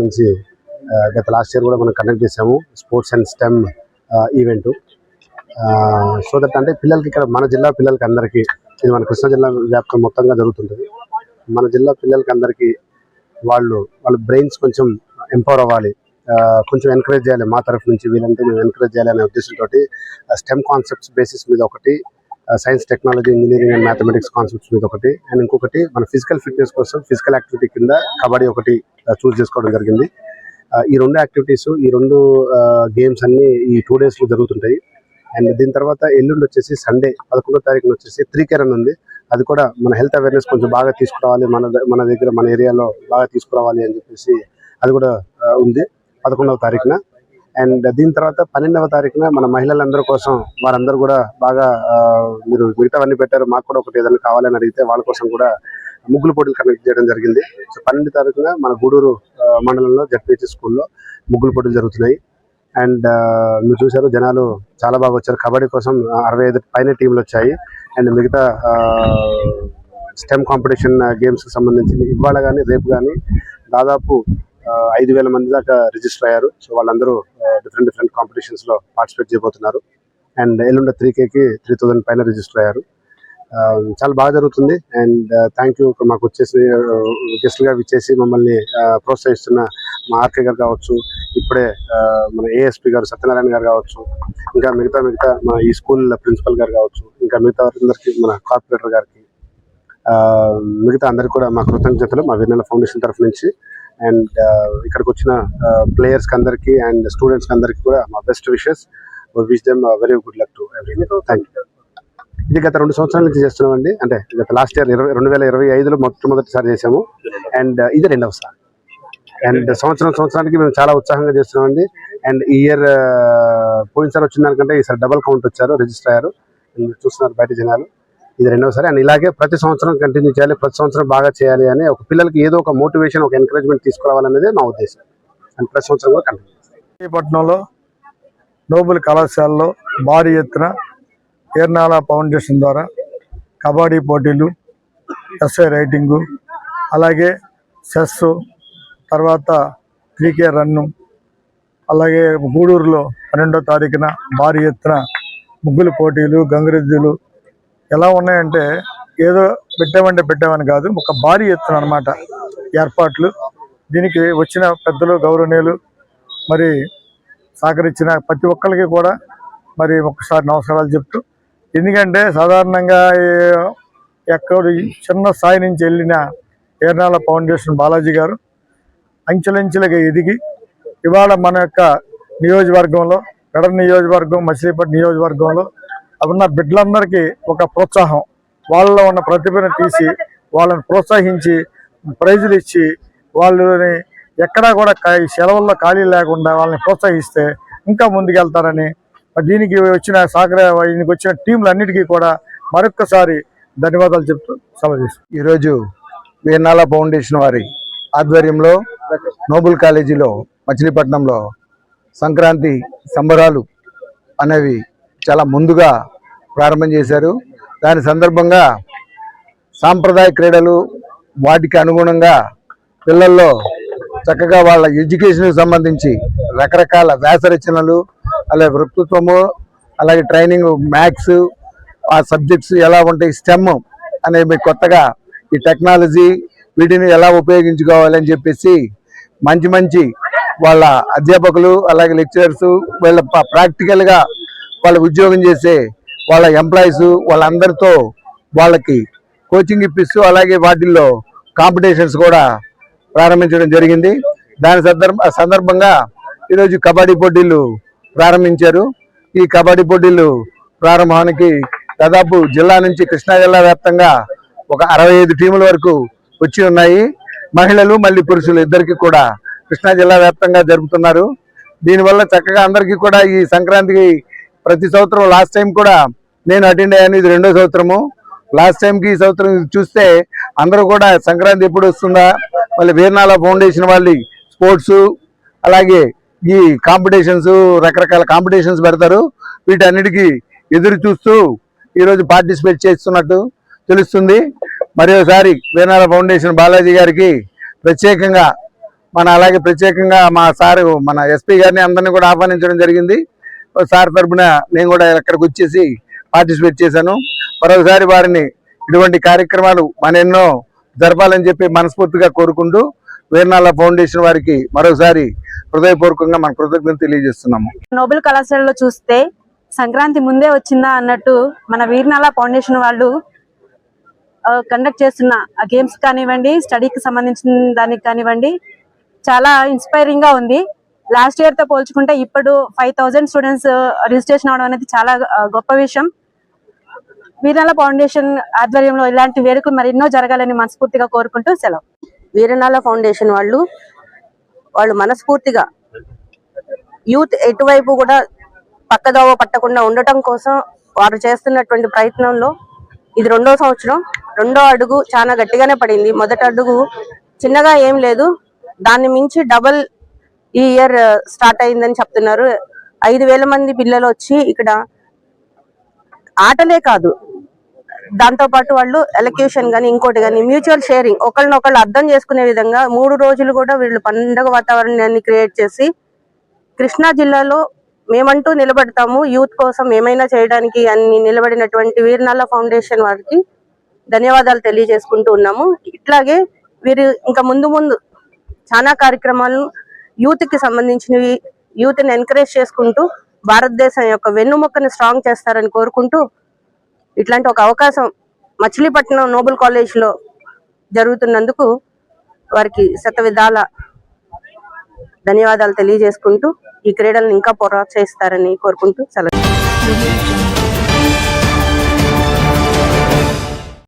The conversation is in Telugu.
నుంచి గత లాస్ట్ ఇయర్ కూడా మనం కండక్ట్ చేసాము sports and STEM event so that అంటే పిల్లలకి ఇక్కడ మన జిల్లా పిల్లలకి అందరికీ ఇది మన కృష్ణా జిల్లా వ్యాప్తం మొత్తంగా జరుగుతుంటుంది. మన జిల్లా పిల్లలకి అందరికీ వాళ్ళు వాళ్ళ బ్రెయిన్స్ కొంచెం ఎంపవర్ అవ్వాలి. కొంచెం ఎంకరేజ్ చేయాలి మా తరఫు నుంచి వీళ్ళంటే మేము ఎంకరేజ్ చేయాలి అనే ఉద్దేశంతో స్టెమ్ కాన్సెప్ట్స్ బేసిస్ మీద ఒకటి science technology engineering and mathematics concepts మీద ఒకటి. అండ్ ఇంకొకటి మన ఫిజికల్ ఫిట్నెస్ కోసం ఫిజికల్ యాక్టివిటీ కింద కబడ్డీ ఒకటి చూస్ చేసుకోవడం జరిగింది. ఈ రెండు యాక్టివిటీస్ ఈ రెండు గేమ్స్ అన్ని ఈ టూ డేస్లో జరుగుతుంటాయి. అండ్ దీని తర్వాత ఎల్లుండి వచ్చేసి సండే పదకొండో తారీఖున వచ్చేసి త్రీ కేర్ అని ఉంది. అది కూడా మన హెల్త్ అవేర్నెస్ కొంచెం బాగా తీసుకురావాలి మన ద- మన దగ్గర మన ఏరియాలో బాగా తీసుకురావాలి అని చెప్పేసి అది కూడా ఉంది. పదకొండవ తారీఖున. అండ్ దీని తర్వాత పన్నెండవ తారీఖున మన మహిళలందరి కోసం వారందరూ కూడా బాగా మీరు మిగతావన్నీ పెట్టారు. మాకు కూడా ఒకటి ఏదైనా కావాలని అడిగితే వాళ్ళ కోసం కూడా ముగ్గులు పోటీలు కండక్ట్ చేయడం జరిగింది. సో పన్నెండు తారీఖున మన గూడూరు మండలంలో జడ్పీహెచ్ స్కూల్లో ముగ్గులు పోటీలు జరుగుతున్నాయి. అండ్ మీరు చూశారు జనాలు చాలా బాగా వచ్చారు. కబడ్డీ కోసం అరవై ఐదు పైన టీంలు వచ్చాయి. అండ్ మిగతా స్టెమ్ కాంపిటీషన్ గేమ్స్కి సంబంధించి ఇవాళ కానీ రేపు కానీ దాదాపు ఐదు వేల మంది దాకా రిజిస్టర్ అయ్యారు. సో వాళ్ళందరూ డిఫరెంట్ డిఫరెంట్ కాంపిటీషన్స్లో పార్టిసిపేట్ చేయబోతున్నారు. అండ్ ఎల్లుండ త్రీ కేకి త్రీ థౌసండ్ పైన రిజిస్టర్ అయ్యారు. చాలా బాగా జరుగుతుంది. అండ్ థ్యాంక్ యూ మాకు వచ్చేసి గెస్ట్లుగా ఇచ్చేసి విచ్చేసి మమ్మల్ని ప్రోత్సహిస్తున్న మా ఆర్కే గారు కావచ్చు ఇప్పుడే మన ఏఎస్పి గారు సత్యనారాయణ గారు కావచ్చు ఇంకా మిగతా మిగతా మన ఈ స్కూల్ ప్రిన్సిపల్ గారు కావచ్చు ఇంకా మిగతా వారందరికీ మన కార్పొరేటర్ గారికి మిగతా అందరికీ కూడా మా కృతజ్ఞతలు. మా విన్నెల ఫౌండేషన్ తరఫు నుంచి అండ్ uh, ఇక్కడికి వచ్చిన uh, ప్లేయర్స్ అందరికీ అందరికి అండ్ స్టూడెంట్స్ అందరికీ అందరికి కూడా మా best wishes wish them very good luck to every thank you ఇది గత రెండు సంవత్సరాల నుంచి చేస్తున్నామండి. అంటే గత లాస్ట్ ఇయర్ ఇరవై రెండు వేల ఇరవై ఐదులో మొట్టమొదటిసారి చేసాము అండ్ uh, ఇది రెండవసారి అండ్ సంవత్సరం సంవత్సరానికి మేము చాలా ఉత్సాహంగా చేస్తున్నామండి. అండ్ ఈ ఇయర్ పోయినసారి వచ్చిన దానికంటే ఈసారి డబల్ కౌంట్ వచ్చారు రిజిస్టర్ అయ్యారు. చూస్తున్నారు బయట జనాలు. ఇది రెండవసారి అండ్ ఇలాగే ప్రతి సంవత్సరం కంటిన్యూ చేయాలి. ప్రతి సంవత్సరం బాగా చేయాలి అని ఒక పిల్లలకి ఏదో ఒక మోటివేషన్ ఒక ఎంకరేజ్మెంట్ తీసుకురావాలనేది నా ఉద్దేశం. అండ్ ప్రతి సంవత్సరం కూడా కంటిన్యూ విశాఖపట్నంలో నోబుల్ కళాశాలలో భారీ ఎత్తున ఏర్నాల ఫౌండేషన్ ద్వారా కబడ్డీ పోటీలు ఎస్ఐ రైటింగు అలాగే చెస్ తర్వాత త్రీకే రన్ను అలాగే గూడూరులో పన్నెండో తారీఖున భారీ ఎత్తున ముగ్గులు పోటీలు గంగిరెద్దులు ఎలా ఉన్నాయంటే ఏదో పెట్టామంటే పెట్టామని కాదు ఒక భారీ ఎత్తున అన్నమాట ఏర్పాట్లు. దీనికి వచ్చిన పెద్దలు గౌరవనీయులు మరి సహకరించిన ప్రతి ఒక్కరికి కూడా మరి ఒక్కసారి నమస్కారాలు చెప్తూ ఎందుకంటే సాధారణంగా ఎక్కడ ఈ చిన్న స్థాయి నుంచి వెళ్ళిన ఏర్నాల ఫౌండేషన్ బాలాజీ గారు అంచెలంచెలుగా ఎదిగి ఇవాళ మన యొక్క నియోజకవర్గంలో పెడ నియోజకవర్గం మచిలీపట్నం నియోజకవర్గంలో ఉన్న బిడ్డలందరికీ ఒక ప్రోత్సాహం వాళ్ళలో ఉన్న ప్రతిభను తీసి వాళ్ళని ప్రోత్సహించి ప్రైజులు ఇచ్చి వాళ్ళని ఎక్కడా కూడా కా- ఈ సెలవుల్లో ఖాళీ లేకుండా వాళ్ళని ప్రోత్సహిస్తే ఇంకా ముందుకెళ్తారని దీనికి వచ్చిన సాగర దీనికి వచ్చిన టీంలన్నిటికీ కూడా మరొక్కసారి ధన్యవాదాలు చెప్తూ సెలవు తీసుకుంటాను. ఈరోజు వీర్నాల ఫౌండేషన్ వారి ఆధ్వర్యంలో నోబుల్ కాలేజీలో మచిలీపట్నంలో సంక్రాంతి సంబరాలు అనేవి చాలా ముందుగా ప్రారంభం చేశారు. దాని సందర్భంగా సాంప్రదాయ క్రీడలు వాటికి అనుగుణంగా పిల్లల్లో చక్కగా వాళ్ళ ఎడ్యుకేషన్కి సంబంధించి రకరకాల వ్యాస రచనలు అలాగే వృత్తిత్వము అలాగే ట్రైనింగ్ మ్యాథ్స్ ఆ సబ్జెక్ట్స్ ఎలా ఉంటాయి స్టెమ్ అనేవి కొత్తగా ఈ టెక్నాలజీ వీటిని ఎలా ఉపయోగించుకోవాలని చెప్పేసి మంచి మంచి వాళ్ళ అధ్యాపకులు అలాగే లెక్చరర్స్ వీళ్ళ ప్రాక్టికల్గా వాళ్ళ ఉద్యోగం చేసే వాళ్ళ ఎంప్లాయీస్ వాళ్ళందరితో వాళ్ళకి కోచింగ్ ఇప్పిస్తూ అలాగే వాటిల్లో కాంపిటీషన్స్ కూడా ప్రారంభించడం జరిగింది. దాని సందర్భ సందర్భంగా ఈరోజు కబడ్డీ పోటీలు ప్రారంభించారు. ఈ కబడ్డీ పోటీలు ప్రారంభానికి దాదాపు జిల్లా నుంచి కృష్ణా జిల్లా వ్యాప్తంగా ఒక అరవై ఐదు టీముల వరకు వచ్చి ఉన్నాయి. మహిళలు మళ్ళీ పురుషులు ఇద్దరికి కూడా కృష్ణా జిల్లా వ్యాప్తంగా జరుపుతున్నారు. దీనివల్ల చక్కగా అందరికీ కూడా ఈ సంక్రాంతికి ప్రతి సంవత్సరం లాస్ట్ టైం కూడా నేను అటెండ్ అయ్యాను. ఇది రెండో సంవత్సరము. లాస్ట్ టైంకి ఈ సంవత్సరం చూస్తే అందరూ కూడా సంక్రాంతి ఎప్పుడు వస్తుందా? మళ్ళీ వీర్నాల ఫౌండేషన్ వాళ్ళు స్పోర్ట్స్ అలాగే ఈ కాంపిటీషన్స్ రకరకాల కాంపిటీషన్స్ పెడతారు. వీటన్నిటికీ ఎదురు చూస్తూ ఈరోజు పార్టిసిపేట్ చేస్తున్నట్టు తెలుస్తుంది. మరోసారి వీర్నాల ఫౌండేషన్ బాలాజీ గారికి ప్రత్యేకంగా మన అలాగే ప్రత్యేకంగా మా సారు మన ఎస్పీ గారిని అందరినీ కూడా ఆహ్వానించడం జరిగింది. సార్ తరపున నేను కూడా ఇక్కడికి వచ్చేసి పార్టిసిపేట్ చేశాను. మరొకసారి వారిని ఇటువంటి కార్యక్రమాలు మన ఎన్నో జరపాలని చెప్పి మనస్ఫూర్తిగా కోరుకుంటూ వీరనాల ఫౌండేషన్ వారికి మరోసారి హృదయపూర్వకంగా మన కృతజ్ఞత తెలియజేస్తున్నాము. నోబెల్ కళాశాలలో చూస్తే సంక్రాంతి ముందే వచ్చిందా అన్నట్టు మన వీర్నాల ఫౌండేషన్ వాళ్ళు కండక్ట్ చేస్తున్న ఆ గేమ్స్ కానివ్వండి స్టడీకి సంబంధించిన దానికి కానివ్వండి చాలా ఇన్స్పైరింగ్గా ఉంది. లాస్ట్ ఇయర్తో పోల్చుకుంటే ఇప్పుడు five thousand students uh, registration అవడం అనేది చాలా uh, గొప్ప విషయం. వీరనాల ఫౌండేషన్ ఆధ్వర్యంలో ఇలాంటి వేడుకలు మరెన్నో జరగాలని మనస్ఫూర్తిగా కోరుకుంటూ సెలవు. వీరనాల ఫౌండేషన్ వాళ్ళు వాళ్ళు మనస్ఫూర్తిగా యూత్ ఎటువైపు కూడా పక్కదోవ పట్టకుండా ఉండటం కోసం వారు చేస్తున్నటువంటి ప్రయత్నంలో ఇది రెండో సంవత్సరం. రెండో అడుగు చాలా గట్టిగానే పడింది. మొదటి అడుగు చిన్నగా ఏం లేదు. దాన్ని మించి డబల్ ఈ ఇయర్ స్టార్ట్ అయిందని చెప్తున్నారు. ఐదు వేల మంది పిల్లలు వచ్చి ఇక్కడ ఆటలే కాదు. దాంతో పాటు వాళ్ళు ఎలక్యూషన్ కానీ ఇంకోటి కానీ మ్యూచువల్ షేరింగ్ ఒకళ్ళనొకళ్ళు అర్థం చేసుకునే విధంగా మూడు రోజులు కూడా వీళ్ళు పండగ వాతావరణాన్ని క్రియేట్ చేసి కృష్ణా జిల్లాలో మేమంటూ నిలబడతాము. యూత్ కోసం ఏమైనా చేయడానికి అన్ని నిలబడినటువంటి వీర్నాల ఫౌండేషన్ వారికి ధన్యవాదాలు తెలియజేసుకుంటూ ఉన్నాము. ఇట్లాగే వీరు ఇంకా ముందు ముందు చాలా కార్యక్రమాలను యూత్కి సంబంధించినవి యూత్ని ఎంకరేజ్ చేసుకుంటూ భారతదేశం యొక్క వెన్నుముక్కని స్ట్రాంగ్ చేస్తారని కోరుకుంటూ ఇట్లాంటి ఒక అవకాశం మచిలీపట్నం నోబెల్ కాలేజ్లో జరుగుతున్నందుకు వారికి శత విధాల ధన్యవాదాలు తెలియజేసుకుంటూ ఈ క్రీడలను ఇంకా ప్రోత్సహిస్తారని కోరుకుంటూ సెలవు.